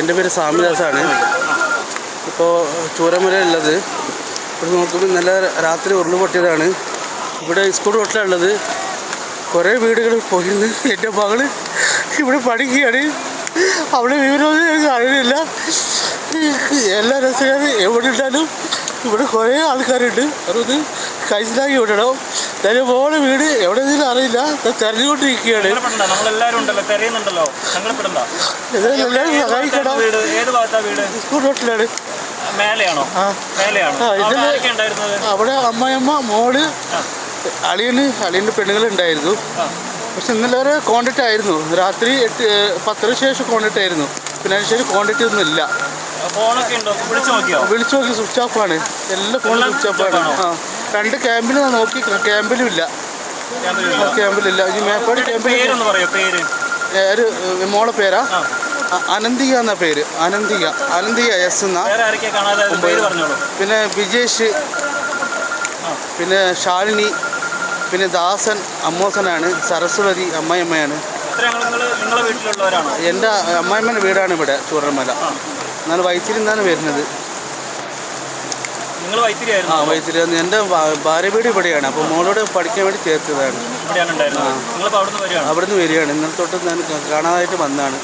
എന്റെ പേര് സ്വാമിദാസാണ്. ഇപ്പോൾ ഉള്ളത്. ഇവിടെ നോക്കുമ്പോൾ നല്ല രാത്രി ഉരുൾ പൊട്ടിയതാണ്. ഇവിടെ സ്കൂൾ റോട്ടിലുള്ളത് കുറേ വീടുകൾ പോയിരുന്നു എന്റെ മകൾ ഇവിടെ പഠിക്കുകയാണ്. അവിടെ വിവരമൊന്നും അറിയില്ല എല്ലാ രസകാരും എവിടെ ഉണ്ടാലും ഇവിടെ കുറേ ആൾക്കാരുണ്ട്. അത് കൈസിലാക്കി വിടണം. എന്റെ പോലെ വീട് എവിടെ അറിയില്ല. ഞാൻ തെരഞ്ഞുകൊണ്ടിരിക്കുകയാണ്. നമ്മളെല്ലാരും ഉണ്ടല്ലോ. തെരയുന്നുണ്ടല്ലോ. സങ്കടപ്പെടണ്ട സഹായിക്കണം. വീട്? ഏത് ഭാഗത്താ വീട്? സ്കൂൾ റോട്ടിലാണ് മേലെയാണോ? മേലെയാണോ? അവിടെ അമ്മയമ്മ മോൾ അളിയന് അളിയന്റെ പെണ്ണുങ്ങളുണ്ടായിരുന്നു പക്ഷെ ഇന്നലെ വരെ കോണ്ടാക്ട് ആയിരുന്നു. രാത്രി എട്ട് പത്തര ശേഷം കോണ്ടാക്ട് ആയിരുന്നു. പിന്നെ അതിന് ശേഷം കോണ്ടാക്റ്റ് ഒന്നും ഇല്ല. ഫോണൊക്കെ ഉണ്ടോ? വിളിച്ചു നോക്കിയോ? വിളിച്ചു നോക്കി സ്വിച്ച് ഓഫാണ് ആണ്. എല്ലാ ഫോണും എല്ലാം സ്വിച്ച് ഓഫ് ആണ്? ആ. രണ്ട് ക്യാമ്പിൽ നോക്കി ക്യാമ്പിലും ഇല്ല. ക്യാമ്പിലില്ല. ഈ മേപ്പാടി ക്യാമ്പിൽ പേര് മോളെ പേരാ? അനന്തിക എന്ന പേര്? അനന്തിക. അനന്തിക എസ് എന്ന? പിന്നെ വിജേഷ്. പിന്നെ ശാലിനി. പിന്നെ ദാസൻ അമ്മോസനാണ്. സരസ്വതി അമ്മയമ്മയാണ് എന്റെ അമ്മായിമ്മന്റെ വീടാണ് ഇവിടെ ചൂരന്മല എന്നാൽ വൈത്തിരി നിന്നാണ് വരുന്നത്. ആ വൈത്തിരി എന്റെ ഭാര്യ വീട് ഇവിടെയാണ്. അപ്പോൾ മോളോട് പഠിക്കാൻ വേണ്ടി ചേർത്തതാണ്. അവിടുന്ന് വരികയാണ്. ഇന്നലെ തൊട്ട് ഞാൻ കാണാതായിട്ട് വന്നതാണ്.